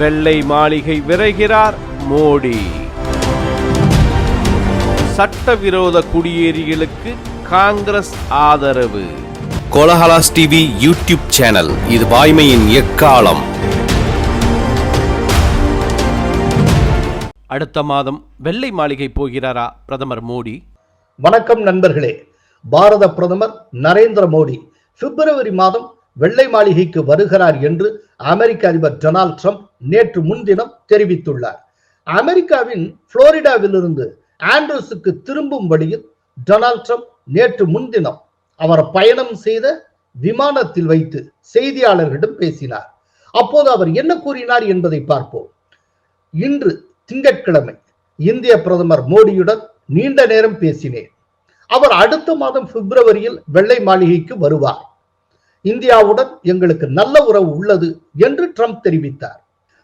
வெள்ளை மாளிகை விரைகிறார் மோடி. சட்டவிரோத குடியேறிகளுக்கு காங்கிரஸ் ஆதரவு. கோலஹலாஸ் டிவி யூடியூப் சேனல் இது வாய்மையின் எக்காலம். அடுத்த மாதம் வெள்ளை மாளிகை போகிறாரா பிரதமர் மோடி? வணக்கம் நண்பர்களே. பாரத பிரதமர் நரேந்திர மோடி பிப்ரவரி மாதம் வெள்ளை மாளிகைக்கு வருகிறார் என்று அமெரிக்க அதிபர் டொனால்ட் ட்ரம்ப் நேற்று முன்தினம் தெரிவித்துள்ளார். அமெரிக்காவின் புளோரிடாவிலிருந்து ஆண்ட்ரூஸுக்கு திரும்பும் வழியில் டொனால்ட் ட்ரம்ப் நேற்று முன்தினம் அவர் பயணம் செய்த விமானத்தில் வைத்து செய்தியாளர்களிடம் பேசினார். அப்போது அவர் என்ன கூறினார் என்பதை பார்ப்போம். இன்று திங்கட்கிழமை இந்திய பிரதமர் மோடியுடன் நீண்ட நேரம் பேசினேன். அவர் அடுத்த மாதம் பிப்ரவரியில் வெள்ளை மாளிகைக்கு வருவார். இந்தியாவுடன் எங்களுக்கு நல்ல உறவு உள்ளது என்று ட்ரம்ப் தெரிவித்தார்.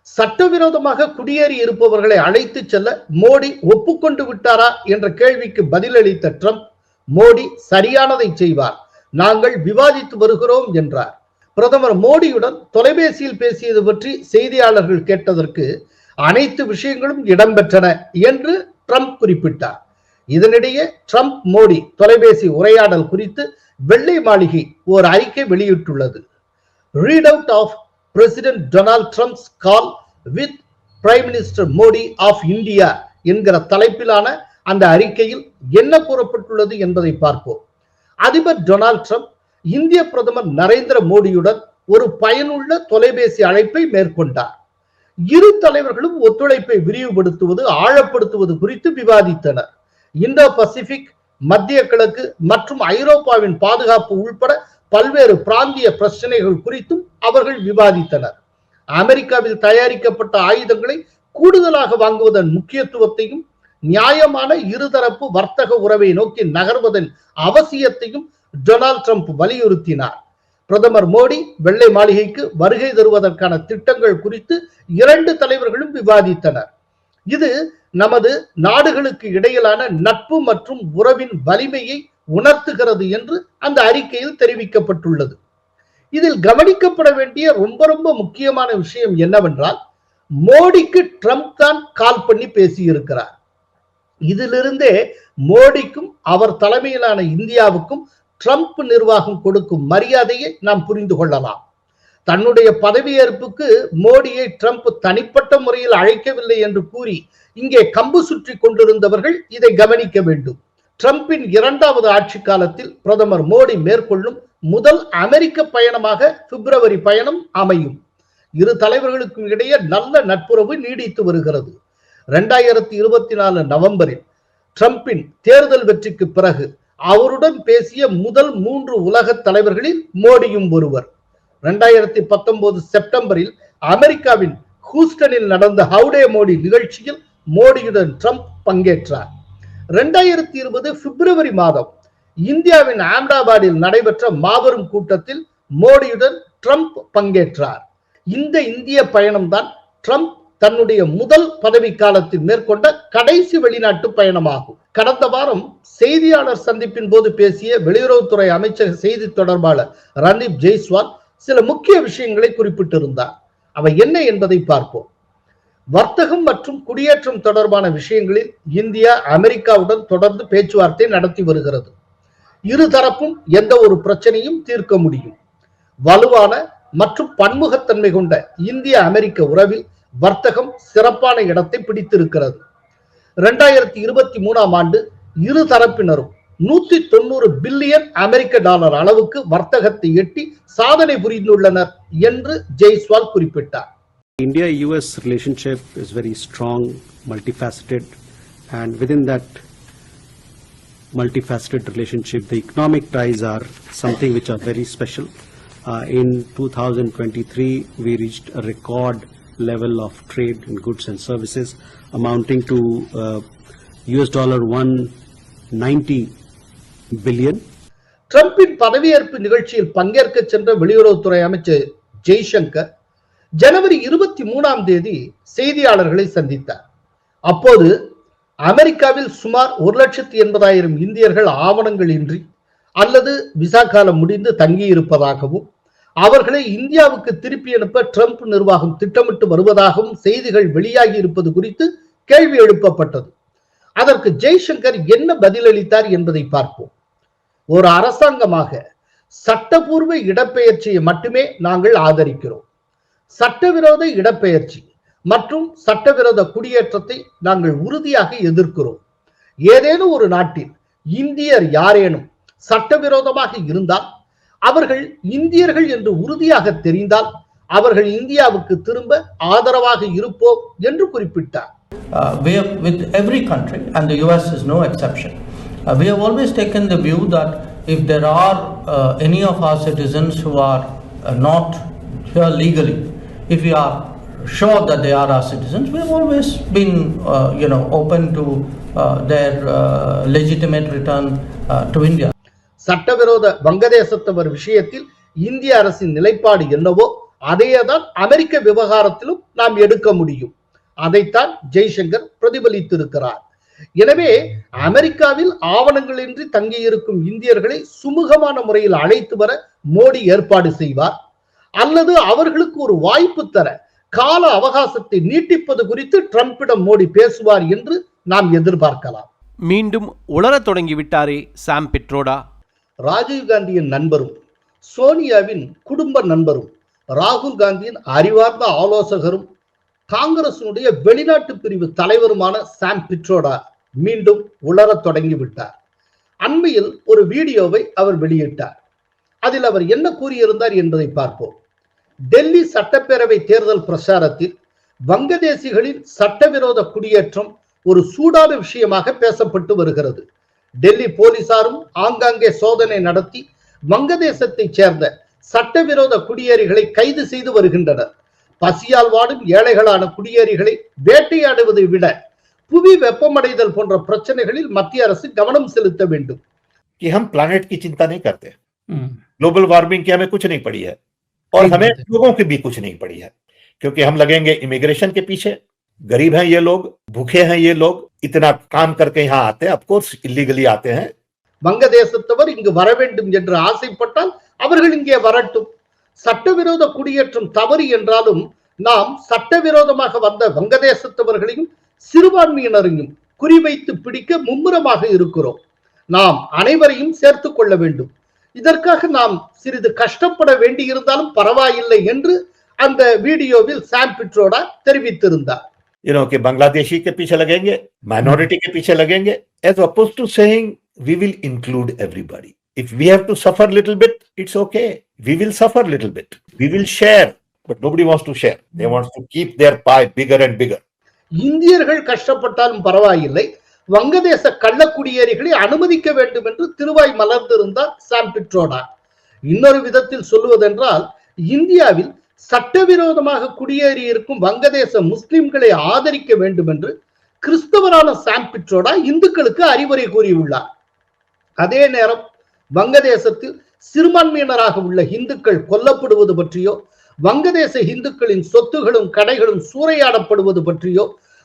சட்டவிரோதமாக குடியேறி இருப்பவர்களை அழைத்து செல்ல மோடி ஒப்புக்கொண்டு விட்டாரா என்ற கேள்விக்கு பதிலளித்த ட்ரம்ப் மோடி சரியானதை செய்வார் நாங்கள் விவாதித்து வருகிறோம் என்றார். பிரதமர் மோடியுடன் தொலைபேசியில் பேசியது பற்றி செய்தியாளர்கள் கேட்டதற்கு அனைத்து விஷயங்களும் இடம்பெற்றன என்று ட்ரம்ப் குறிப்பிட்டார். இதனிடையே ட்ரம்ப் மோடி தொலைபேசி உரையாடல் குறித்து வெள்ளை மாளிகை ஒரு அறிக்கை வெளியிட்டுள்ளது. Readout of President Donald Trump's call with Prime Minister Modi of India என்கிற தலைப்பிலான அந்த அறிக்கையில் என்ன கூறப்பட்டுள்ளது என்பதை பார்ப்போம். அதிபர் டொனால்ட் ட்ரம்ப் இந்திய பிரதமர் நரேந்திர மோடியுடன் ஒரு பயனுள்ள தொலைபேசி அழைப்பை மேற்கொண்டார். இரு தலைவர்களும் ஒத்துழைப்பை விரிவுபடுத்துவது ஆழப்படுத்துவது குறித்து விவாதித்தனர். இந்தோ பசிபிக் மத்திய கிழக்கு மற்றும் ஐரோப்பாவின் பாதுகாப்பு உள்பட பல்வேறு பிராந்திய பிரச்சனைகள் குறித்தும் அவர்கள் விவாதித்தனர். அமெரிக்காவில் தயாரிக்கப்பட்ட ஆயுதங்களை கூடுதலாக வாங்குவதன் முக்கியத்துவத்தையும் நியாயமான இருதரப்பு வர்த்தக உறவை நோக்கி நகர்வதன் அவசியத்தையும் டொனால்ட் ட்ரம்ப் வலியுறுத்தினார். பிரதமர் மோடி வெள்ளை மாளிகைக்கு வருகை தருவதற்கான திட்டங்கள் குறித்து இரண்டு தலைவர்களும் விவாதித்தனர். இது நமது நாடுகளுக்கு இடையிலான நட்பு மற்றும் உறவின் வலிமையை உணர்த்துகிறது என்று அந்த அறிக்கையில் தெரிவிக்கப்பட்டுள்ளது. இதில் கவனிக்கப்பட வேண்டிய ரொம்ப ரொம்ப முக்கியமான விஷயம் என்னவென்றால் மோடிக்கு ட்ரம்ப் தான் கால் பண்ணி பேசியிருக்கிறார். இதிலிருந்தே மோடிக்கும் அவர் தலைமையிலான இந்தியாவுக்கும் ட்ரம்ப் நிர்வாகம் கொடுக்கும் மரியாதையை நாம் புரிந்து கொள்ளலாம். தன்னுடைய பதவியேற்புக்கு மோடியை ட்ரம்ப் தனிப்பட்ட முறையில் அழைக்கவில்லை என்று கூறி இங்கே கம்பு சுற்றி கொண்டிருந்தவர்கள் இதை கவனிக்க வேண்டும். ட்ரம்பின் இரண்டாவது ஆட்சி காலத்தில் பிரதமர் மோடி மேற்கொள்ளும் முதல் அமெரிக்க பயணமாக பிப்ரவரி பயணம் அமையும். இரு தலைவர்களுக்கும் இடையே நல்ல நட்புறவு நீடித்து வருகிறது. இரண்டாயிரத்தி இருபத்தி நாலு நவம்பரில் ட்ரம்பின் தேர்தல் வெற்றிக்கு பிறகு அவருடன் பேசிய முதல் மூன்று உலக தலைவர்களில் மோடியும் ஒருவர். இரண்டாயிரத்தி பத்தொன்பது செப்டம்பரில் அமெரிக்காவின் ஹூஸ்டனில் நடந்த ஹவுடே மோடி நிகழ்ச்சியில் மோடியுடன் ட்ரம்ப் பங்கேற்றார். ரெண்டாயிரத்தி இருபது பிப்ரவரி மாதம் இந்தியாவின் அகமதாபாத்தில் நடைபெற்ற மாபெரும் கூட்டத்தில் மோடியுடன் ட்ரம்ப் பங்கேற்றார். இந்த இந்திய பயணம்தான் ட்ரம்ப் தன்னுடைய முதல் பதவி காலத்தில் மேற்கொண்ட கடைசி வெளிநாட்டு பயணமாகும். கடந்த வாரம் செய்தியாளர் சந்திப்பின் போது பேசிய வெளியுறவுத்துறை அமைச்சக செய்தி தொடர்பாளர் ரந்தீப் ஜெய்ஸ்வால் சில முக்கிய விஷயங்களை குறிப்பிட்டிருந்தார். அவை என்ன என்பதை பார்ப்போம். வர்த்தகம் மற்றும் குடியேற்றம் தொடர்பான விஷயங்களில் இந்தியா அமெரிக்காவுடன் தொடர்ந்து பேச்சுவார்த்தை நடத்தி வருகிறது. இருதரப்பும் எந்த ஒரு பிரச்சனையும் தீர்க்க முடியும். வலுவான மற்றும் பன்முகத்தன்மை கொண்ட இந்திய அமெரிக்க உறவில் வர்த்தகம் சிறப்பான இடத்தை பிடித்திருக்கிறது. இரண்டாயிரத்தி இருபத்தி மூணாம் ஆண்டு இரு தரப்பினரும் நூத்தி தொண்ணூறு பில்லியன் அமெரிக்க டாலர் அளவுக்கு வர்த்தகத்தை எட்டி சாதனை புரிந்துள்ளனர் என்று ஜெய்ஸ்வால் குறிப்பிட்டார். India US relationship is very strong, multifaceted, and within that multifaceted relationship, the economic ties are something which are very special. Uh, in 2023, we reached a record level of trade in goods and services amounting to uh, US dollar 190 billion. ட்ரம்பின் பதவியேற்பு நிகழ்ச்சியில் பங்கேற்க சென்ற வெளியுறவுத்துறை அமைச்சர் ஜெய்சங்கர் ஜனவரி இருபத்தி மூணாம் தேதி செய்தியாளர்களை சந்தித்தார். அப்போது அமெரிக்காவில் சுமார் ஒரு லட்சத்தி எண்பதாயிரம் இந்தியர்கள் ஆவணங்கள் இன்றி அல்லது விசா காலம் முடிந்து தங்கியிருப்பதாகவும் அவர்களை இந்தியாவுக்கு திருப்பி அனுப்ப ட்ரம்ப் நிர்வாகம் திட்டமிட்டு வருவதாகவும் செய்திகள் வெளியாகி இருப்பது குறித்து கேள்வி எழுப்பப்பட்டது. அதற்கு ஜெய்சங்கர் என்ன பதிலளித்தார் என்பதை பார்ப்போம். ஒரு அரசாங்கமாக சட்டபூர்வ இடப்பெயர்ச்சியை மட்டுமே நாங்கள் ஆதரிக்கிறோம். சட்டவிரோத இடப்பெயர்ச்சி மற்றும் சட்டவிரோத குடியேற்றத்தை நாங்கள் உறுதியாக எதிர்க்கிறோம். ஏதேனும் ஒரு நாட்டில் இந்தியர் யாரேனும் சட்டவிரோதமாக இருந்தால் அவர்கள் இந்தியர்கள் என்று உறுதியாக தெரிந்தால் அவர்கள் இந்தியாவுக்கு திரும்ப ஆதரவாக இருப்போம் என்று குறிப்பிட்டார். Uh, we have, with every country, and the US is no exception, uh, we have always taken the view that if there are uh, any of our citizens who are uh, not here legally, if we are sure that they are our citizens, we've always been, uh, you know, open to uh, their uh, legitimate return uh, to India. சட்டவிரோத வங்கதேசத்தவர் விஷயத்தில் இந்திய அரசின் நிலைப்பாடு என்னவோ அதையேதான் அமெரிக்க விவகாரத்திலும் நாம் எடுக்க முடியும். அதைத்தான் ஜெய்சங்கர் பிரதிபலித்திருக்கிறார். எனவே அமெரிக்காவில் ஆவணங்களின்றி தங்கியிருக்கும் இந்தியர்களை சுமூகமான முறையில் அழைத்து வர மோடி ஏற்பாடு செய்வார். அல்லது அவர்களுக்கு ஒரு வாய்ப்பு தர கால அவகாசத்தை நீட்டிப்பது குறித்து ட்ரம்பிடம் மோடி பேசுவார் என்று நாம் எதிர்பார்க்கலாம். மீண்டும் உளரத் தொடங்கிவிட்டாரே சாம் பிட்ரோடா. ராஜீவ் காந்தியின் நண்பரும் சோனியாவின் குடும்ப நண்பரும் ராகுல் காந்தியின் அறிவார்ந்த ஆலோசகரும் காங்கிரசினுடைய வெளிநாட்டு பிரிவு தலைவருமான சாம் பிட்ரோடா மீண்டும் உளரத் தொடங்கிவிட்டார். அண்மையில் ஒரு வீடியோவை அவர் வெளியிட்டார். அதில் அவர் என்ன கூறியிருந்தார் என்பதை பார்ப்போம். டெல்லி சட்டப்பேரவை தேர்தல் பிரச்சாரத்தில் வங்கதேசிகளின் சட்டவிரோத குடியேற்றம் ஒரு சூடான விஷயமாக பேசப்பட்டு வருகிறது டெல்லி போலீசாரும் ஆங்காங்கே சோதனை நடத்தி வங்கதேசத்தைச் சேர்ந்த சட்டவிரோத குடியேறிகளை கைது செய்து வருகின்றனர் பசியால் வாடும் ஏழைகளான குடியேறிகளை வேட்டையாடுவதை விட புவி வெப்பமடைதல் போன்ற பிரச்சனைகளில் மத்திய அரசு கவனம் செலுத்த வேண்டும் कि हम प्लानेट की चिंता नहीं करते ग्लोबल वार्मिंग की हमें कुछ नहीं पड़ी है और ठीक हमें बात है। लोगों की भी कुछ नहीं पड़ी है क्योंकि हम लगेंगे इमिग्रेशन के पीछे गरीब हैं ये लोग भूखे हैं ये लोग इतना काम करके यहाँ आते हैं अफकोर्स इलीगली आते हैं வங்கதேசத்தவர் இங்கு வர வேண்டும் என்று ஆசைப்பட்டால் அவர்கள் இங்கே வரட்டும் சட்டவிரோத குடியேற்றம் தவறு என்றாலும் நாம் சட்டவிரோதமாக வந்த வங்கதேசத்தவர்களையும் சிறுபான்மையினரையும் குறிவைத்து பிடிக்க மும்முரமாக இருக்கிறோம் நாம் அனைவரையும் சேர்த்துக் கொள்ள வேண்டும் இதற்காக நாம் சிறிது கஷ்டப்பட வேண்டியிருந்தாலும் பரவாயில்லை என்று அந்த வீடியோவில் சாம் பிட்ரோடா தெரிவித்திருந்தார் यू नो कि बांग्लादेशी के पीछे लगेंगे माइनॉरिटी के पीछे लगेंगे as opposed to saying we will include everybody if we have to suffer little bit it's okay we will suffer little bit we will share but nobody wants to share they want to keep their pie bigger and bigger இந்தியர்கள் கஷ்டப்பட்டாலும் பரவாயில்லை வங்கதேச கள்ளக்குடியேறிகளை அனுமதிக்க வேண்டும் என்று திருவாய் மலர்ந்திருந்தார் சாம் பிட்ரோடா. இன்னொரு விதத்தில் சொல்லுவதென்றால் இந்தியாவில் சட்டவிரோதமாக குடியேறி இருக்கும் வங்கதேச முஸ்லிம்களை ஆதரிக்க வேண்டும் என்று கிறிஸ்தவரான சாம் பிட்ரோடா இந்துக்களுக்கு அறிவுரை கூறியுள்ளார். அதே நேரம் வங்கதேசத்தில் சிறுபான்மையினராக உள்ள இந்துக்கள் கொல்லப்படுவது பற்றியோ வங்கதேச இந்துக்களின் சொத்துகளும் கடைகளும் சூறையாடப்படுவது பற்றியோ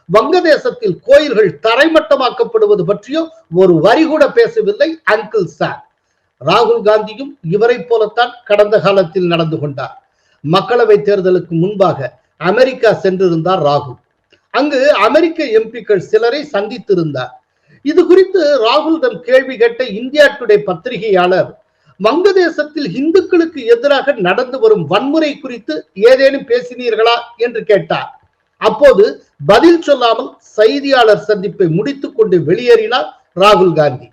வங்கதேசத்தில் கோயில்கள் தரைமட்டமாக்கப்படுவது பற்றியோ ஒரு வரி கூட பேசவில்லை அங்கிள் சார். ராகுல் காந்தியும் இவரை போலத்தான் கடந்த காலத்தில் நடந்து கொண்டார். மக்களவை தேர்தலுக்கு முன்பாக அமெரிக்கா சென்றிருந்தார் ராகுல். அங்கு அமெரிக்க எம்பிக்கள் சிலரை சந்தித்திருந்தார். இது குறித்து ராகுலிடம் கேள்வி கேட்ட இந்தியா டுடே பத்திரிகையாளர் வங்கதேசத்தில் இந்துக்களுக்கு எதிராக நடந்து வரும் வன்முறை குறித்து ஏதேனும் பேசினீர்களா என்று கேட்டார். அப்போது பதில் சொல்லாமல் செய்தியாளர் சந்திப்பை முடித்துக் கொண்டு வெளியேறினார் ராகுல் காந்தி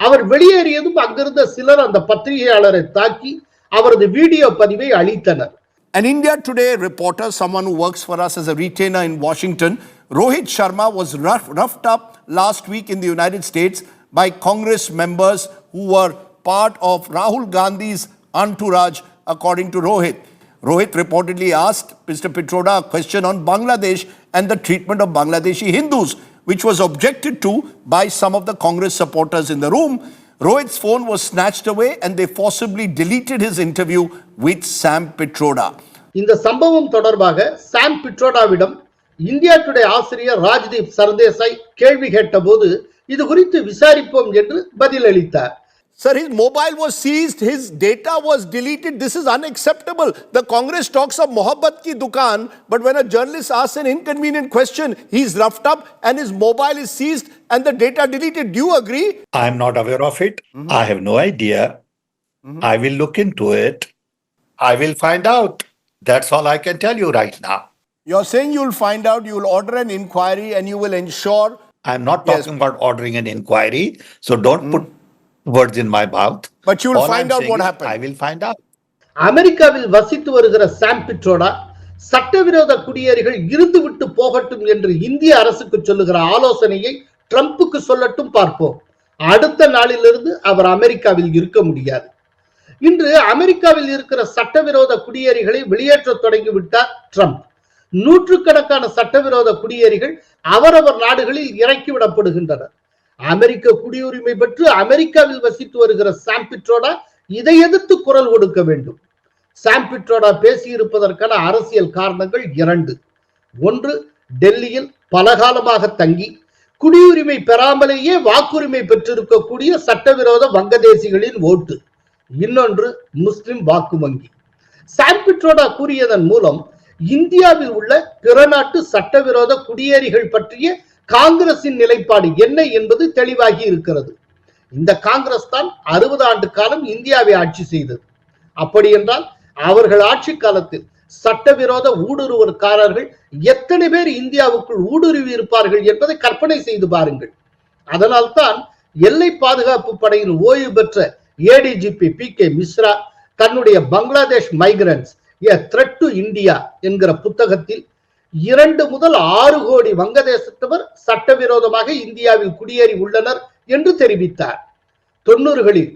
அவர் வெளியேறியதும் அங்கிருந்த சிலர் அந்த பத்திரிகையாளரை தாக்கி அவரது வீடியோ பதிவை அளித்தனர் An India Today reporter, someone who works for us as a retainer in Washington, Rohit Sharma, was rough, roughed up last week in the United States by Congress members who were part of Rahul Gandhi's entourage, according to Rohit. Rohit reportedly asked Mr. Pitroda a question on Bangladesh and the treatment of Bangladeshi Hindus, which was objected to by some of the Congress supporters in the room. Rohit's phone was snatched away and they forcibly deleted his interview with Sam Pitroda. இந்த சம்பவம் தொடர்பாக சாம் பிட்ரோடாவிடம் India today ஆசிரியர் ராஜ்தீப் சர்தேசாய் கேள்வி கேட்டபோது இது குறித்து விசாரிப்போம் என்று பதிலளித்தார் Sir, his mobile was seized, his data was deleted. This is unacceptable. The Congress talks of Mohabbat ki dukan, but when a journalist asks an inconvenient question, he's roughed up and his mobile is seized and the data deleted. Do you agree? I'm not aware of it. Mm-hmm. I have no idea. Mm-hmm. I will look into it. I will find out. That's all I can tell you right now. You're saying you'll find out, you'll order an inquiry, and you will ensure. I'm not Yes. talking about ordering an inquiry, so don't mm. put words in my mouth. But you'll All find I'm out saying what is happened. I will find out. அமெரிக்காவில் வசித்து வருகிற சாம் பிட்ரோடா சட்டவிரோத குடியேறிகள் இருந்துவிட்டு போகட்டும் என்று இந்திய அரசுக்கு சொல்லுகிற ஆலோசனையை ட்ரம்புக்கு சொல்லட்டும் பார்ப்போம் அடுத்த நாளிலிருந்து அவர் அமெரிக்காவில் இருக்க முடியாது இன்று அமெரிக்காவில் இருக்கிற சட்டவிரோத குடியேறிகளை வெளியேற்ற தொடங்கிவிட்டார் ட்ரம்ப் நூற்றுக்கணக்கான சட்டவிரோத குடியேறிகள் அவரவர் நாடுகளில் இறக்கிவிடப்படுகின்றனர் அமெரிக்க குடியுரிமை பெற்று அமெரிக்காவில் வசித்து வருகிற சாம்பிட்ரோடா இதை எதிர்த்து குரல் கொடுக்க வேண்டும். சாம்பிட்ரோடா பேசியிருப்பதற்கான அரசியல் காரணங்கள் இரண்டு. ஒன்று டெல்லியில் பலகாலமாக தங்கி குடியுரிமை பெறாமலேயே வாக்குரிமை பெற்றிருக்கக்கூடிய சட்டவிரோத வங்கதேசிகளின் ஓட்டு. இன்னொன்று முஸ்லிம் வாக்கு வங்கி. சாம்பிட்ரோடா கூறியதன் மூலம் இந்தியாவில் உள்ள பிற நாட்டு சட்டவிரோத குடியேறிகள் பற்றிய காங்கிரசின் நிலைப்பாடு என்ன என்பது தெளிவாகி இருக்கிறது. இந்த காங்கிரஸ் தான் அறுபது ஆண்டு காலம் இந்தியாவை ஆட்சி செய்தது. அப்படி என்றால் அவர்கள் ஆட்சி காலத்தில் சட்டவிரோத ஊடுருவற்காரர்கள் எத்தனை பேர் இந்தியாவுக்குள் ஊடுருவி இருப்பார்கள் என்பதை கற்பனை செய்து பாருங்கள். அதனால்தான் எல்லை பாதுகாப்பு படையின் ஓய்வு பெற்ற ஏடிஜிபி பி கே மிஸ்ரா தன்னுடைய Bangladesh migrants a threat to India என்கிற புத்தகத்தில் இரண்டு முதல் ஆறு கோடி வங்கதேசத்தவர் சட்டவிரோதமாக இந்தியாவில் குடியேறி உள்ளனர் என்று தெரிவித்தார். தொண்ணூறுகளில்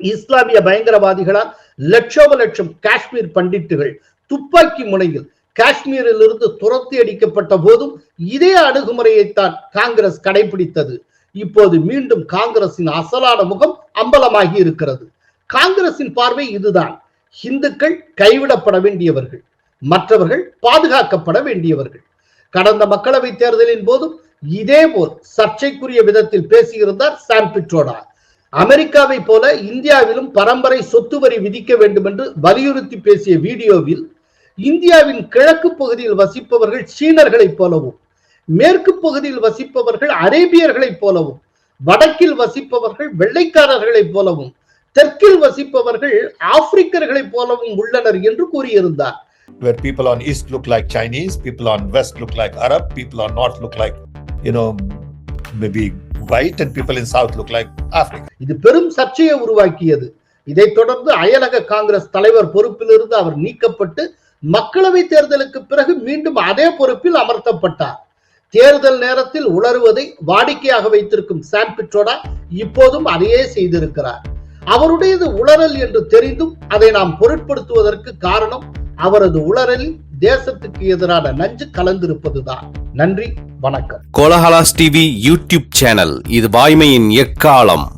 இஸ்லாமிய பயங்கரவாதிகளால் லட்சோப லட்சம் காஷ்மீர் பண்டிட்டுகள் துப்பாக்கி முனையில் காஷ்மீரில் இருந்து துரத்தி அடிக்கப்பட்ட போதும் இதே அணுகுமுறையைத்தான் காங்கிரஸ் கடைபிடித்தது. இப்போது மீண்டும் காங்கிரசின் அசலான முகம் அம்பலமாகி இருக்கிறது. காங்கிரசின் பார்வை இதுதான். இந்துக்கள் கைவிடப்பட வேண்டியவர்கள். மற்றவர்கள் பாதுகாக்கப்பட வேண்டியவர்கள். கடந்த மக்களவை தேர்தலின் போதும் இதேபோல் சர்ச்சைக்குரிய விதத்தில் பேசியிருந்தார் சாம் பிட்ரோடா. அமெரிக்காவை போல இந்தியாவிலும் பரம்பரை சொத்து வரி விதிக்க வேண்டும் என்று வலியுறுத்தி பேசிய வீடியோவில் இந்தியாவின் கிழக்கு பகுதியில் வசிப்பவர்கள் சீனர்களைப் போலவும் மேற்கு பகுதியில் வசிப்பவர்கள் அரேபியர்களைப் போலவும் வடக்கில் வசிப்பவர்கள் வெள்ளைக்காரர்களைப் போலவும் தெற்கில் வசிப்பவர்கள் ஆப்பிரிக்கர்களைப் போலவும் உள்ளனர் என்று கூறியிருந்தார். Where people on east look like Chinese, people on west look like Arab, people on north look like, you know, maybe white, and people in south look like African. இது பெரும் சர்ச்சையை உருவாக்கியது. இதைத் தொடர்ந்து அயலக காங்கிரஸ் தலைவர் பொறுப்பிலிருந்து அவர் நீக்கப்பட்டு மக்களவை தேர்தலுக்கு பிறகு மீண்டும் அதே பொறுப்பில் அமர்த்தப்பட்டார். தேர்தல் நேரத்தில் உளறுவதை வாடிக்கையாக வைத்திருக்கும் சாம் பிட்ரோடா இப்போதும் அதையே செய்திருக்கிறார். அவருடையது உளறல் என்று தெரிந்தும் அதை நாம் பொருட்படுத்துவதற்கு காரணம் அவரது உளறலில் தேசத்துக்கு எதிரான நஞ்சு கலந்திருப்பதுதான். நன்றி வணக்கம். கோலஹலாஸ் டிவி யூடியூப் சேனல் இது வாய்மையின் எக்காலம்.